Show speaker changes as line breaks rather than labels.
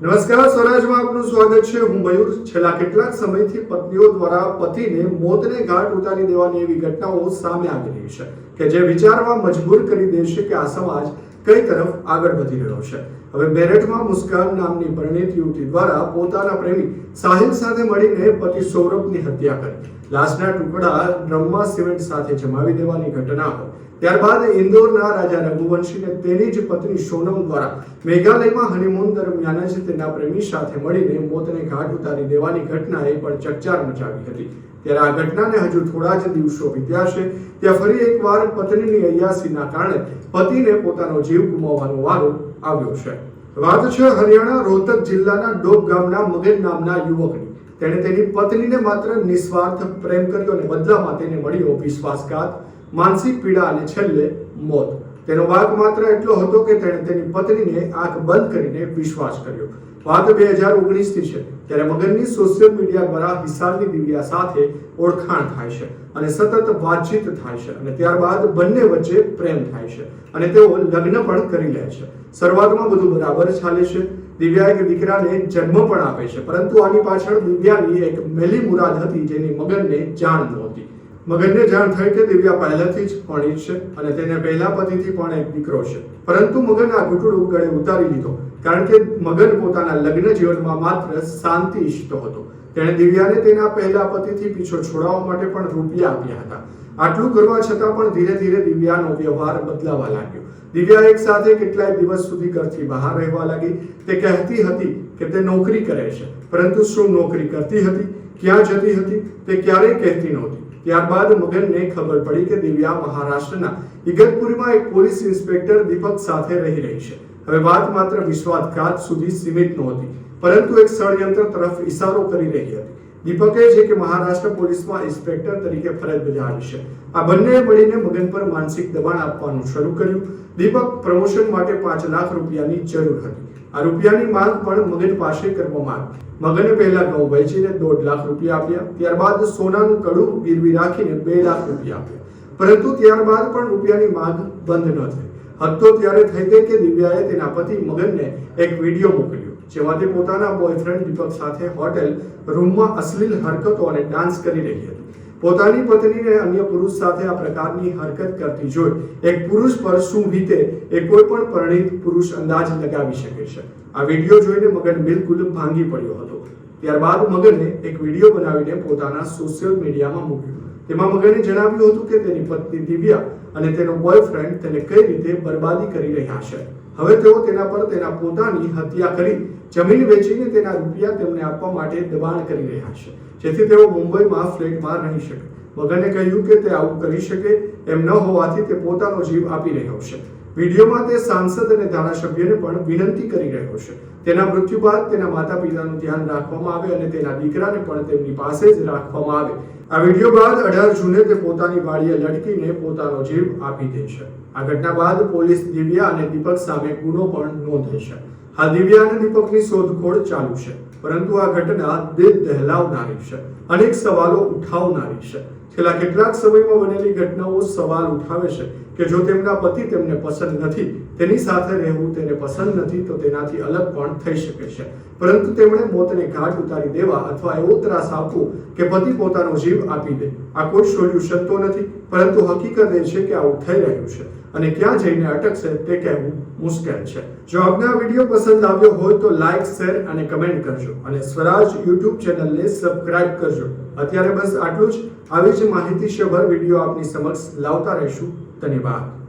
નમસ્કાર, સ્વરાજમાં આપનું સ્વાગત છે. હું મયુર. છેલ્લા કેટલાક સમયથી પત્નીઓ દ્વારા પતિને મોતને ઘાટ ઉતારી દેવાની એવી ઘટનાઓ સામે આવી રહી છે કે જે વિચારવા મજબૂર કરી દેશે કે આ સમાજ કઈ તરફ આગળ વધી રહ્યો છે. હવે મેરઠમાં મુસ્કાન નામની પરિણીત યુવતી દ્વારા પોતાના પ્રેમી સાહિલ સાથે મળીને પતિ સૌરભની હત્યા કરી. લાશના ટુકડા ડ્રમમાં સિમેન્ટ સાથે જમાવી દેવાની ઘટના હોય ત્યારબાદ ઇન્દોરના રાજા રઘુવંશીને તેની જ પત્ની સોનમ દ્વારા મેઘાલયમાં હનીમૂન દરમિયાન જ તેના પ્રેમી સાથે મળીને મોતને ઘાટ ઉતારી દેવાની ઘટનાએ પણ ચકચાર મચાવી હતી. ત્યારે આ ઘટનાને હજુ થોડા જ દિવસો વીત્યા છે. ત્યાં ફરી એકવાર પત્નીની અયાસીના કારણે પતિને પોતાનો જીવ ગુમાવવાનો વારો આવ્યો છે. વાત છે હરિયાણા રોહતક જિલ્લાના ડોબ ગામના મગન નામના યુવકની. તેણે તેની પત્નીને માત્ર નિસ્વાર્થ પ્રેમ કર્યો અને બદલામાં તેને મળ્યો વિશ્વાસઘાત. માનસિક પીડા અને છેલ્લે મોત. તેનો વાત માત્ર એટલો હતો કે તેણે તેની પત્નીને આંખ બંધ કરીને વિશ્વાસ કર્યો. વાત બે હજાર ઓગણીસથી છે, ત્યારે મગનની સોશિયલ મીડિયા દ્વારા હિસારની દિવ્યા સાથે ઓળખાણ થાય છે અને સતત વાતચીત થાય છે અને ત્યારબાદ બંને વચ્ચે પ્રેમ થાય છે અને તેઓ લગ્ન પણ કરી લે છે. શરૂઆતમાં બધું બરાબર ચાલે છે. દિવ્યા એક દીકરાને જન્મ પણ આપે છે, પરંતુ આની પાછળ દિવ્યાની એક મેલી મુરાદ હતી જેની મગનને જાણ નહોતી. મગનને જાણ થઈ કે દિવ્યા પહેલાથી જ પરણિત છે અને તેને પહેલા પતિથી પણ એક દીકરો છે. પરંતુ મગન આ ઘૂંટડું ગળે ઉતારી લીધો, કારણ કે મગન પોતાના લગ્ન જીવનમાં માત્ર શાંતિ ઈચ્છતો હતો. તેણે દિવ્યાને તેના પહેલા પતિથી પીછો છોડાવવા માટે પણ રૂપિયા આપ્યા હતા. આટલું કરવા છતાં પણ ધીરે ધીરે દિવ્યાનો વ્યવહાર બદલાવા લાગ્યો. દિવ્યા એક સાથે કેટલાય દિવસ સુધી ઘરથી બહાર રહેવા લાગી. તે કહેતી હતી કે તે નોકરી કરે છે, પરંતુ શું નોકરી કરતી હતી, ક્યાં જતી હતી, તે ક્યારેય કહેતી નહોતી. ત્યારબાદ મગનને ખબર પડી કે દિવ્યા મહારાષ્ટ્રના ઇગતપુરીમાં એક પોલીસ ઇન્સ્પેક્ટર દીપક સાથે રહી રહી છે. હવે વાત માત્ર વિશ્વાસઘાત સુધી સીમિત નહોતી, પરંતુ એક ષડયંત્ર તરફ ઇશારો કરી રહી હતી. દીપકે છે કે મહારાષ્ટ્ર પોલીસમાં ઇન્સ્પેક્ટર તરીકે ફરજ બજાવી છે. આ બંને મળીને મગન પર માનસિક દબાણ આપવાનું શરૂ કર્યું. દીપક પ્રમોશન માટે પાંચ લાખ રૂપિયાની જરૂર હતી. આ રૂપિયાની માંગ પણ મગન પાસે કરવામાં આવી. મગને પહેલા ઘઉં વેચીને દોઢ લાખ રૂપિયા આપ્યા. ત્યારબાદ સોનાનું કડું ગીરવી રાખીને બે લાખ રૂપિયા આપ્યા. પરંતુ ત્યારબાદ પણ રૂપિયાની માંગ બંધ ન થઈ. હદ ત્યારે થઈ ગઈ કે દિવ્યાએ તેના પતિ મગનને એક વીડિયો મોકલ્યો જેમાં તે પોતાના બોયફ્રેન્ડ દીપક સાથે હોટેલ રૂમમાં અશ્લીલ હરકતો અને ડાન્સ કરી રહી હતી. પોતાની પત્નીને અન્ય પુરુષ સાથે આ પ્રકારની હરકત કરતી જોઈ, એક પુરુષ પર શું વીતે એ કોઈ પણ પરિણીત પુરુષ અંદાજ લગાવી શકે છે. આ વીડિયો જોઈને મગન બિલકુલ ભાંગી પડ્યો હતો. ત્યારબાદ મગને એક વીડિયો બનાવીને પોતાના સોશિયલ મીડિયામાં મૂક્યો. તેમાં મગને જણાવ્યું હતું કે તેની પત્ની દિવ્યા અને તેનો બોયફ્રેન્ડ તેને કઈ રીતે બરબાદી કરી રહ્યા છે. હવે તેઓ તેના પર તેના પોતાની હત્યા કરી જમીન વેચીને તેના રૂપિયા તેમને આપવા માટે દબાણ કરી રહ્યા છે. જેથી તેઓ મુંબઈમાં ફ્લેટમાં રહી શકે. મગને કહ્યું કે તે આવું કરી શકે એમ ન હોવાથી તે પોતાનો જીવ આપી રહ્યો છે. વિડીયોમાં તે સાંસદ અને ધારાસભ્યને પણ વિનંતી કરી રહ્યો છે. તેના મૃત્યુ બાદ તેના માતા પિતાનું ધ્યાન રાખવામાં આવે અને તેના દીકરાને પણ તેમની પાસે જ રાખવામાં આવે. આ વીડિયો બાદ અઢાર જૂને તે પોતાની વાડીએ લટકીને પોતાનો જીવ આપી દે છે. આ ઘટના બાદ પોલીસ દિવ્યા અને દીપક સામે ગુનો પણ નોંધે છે. હાલ દિવ્યા દીપકની શોધખોળ ચાલુ છે. પરંતુ આ ઘટના દિલ દહેલાવનારી છે. અનેક સવાલો ઉઠાવનારી છે. છેલ્લા કેટલાક સમયમાં બનેલી ઘટનાઓ સવાલ ઉઠાવે છે કે જો તેમના પતિ તેમને પસંદ નથી, તેની સાથે રહેવું તેને પસંદ નથી, તો તેનાથી અલગ પણ થઈ શકે છે? પરંતુ તેમણે મોતને ઘાટ ઉતારી દેવા અથવા એવો ત્રાસ આપવો કે પતિ પોતાનો જીવ આપી દે. આ કોઈ સોલ્યુશન તો નથી, પરંતુ હકીકત એ છે કે આવું થઈ રહ્યું છે. અને ક્યાં જઈને અટકશે તે કહેવું મુશ્કેલ છે. જો આપને આ વીડિયો પસંદ આવ્યો હોય તો લાઈક, શેર અને કમેન્ટ કરજો. અને સ્વરાજ યુટ્યુબ ચેનલને સબસ્ક્રાઇબ કરજો. અત્યારે બસ આટલું જ. આવી જ માહિતીસભર વીડિયો આપની સમક્ષ લાવતા રહીશું. ધન્યવાદ.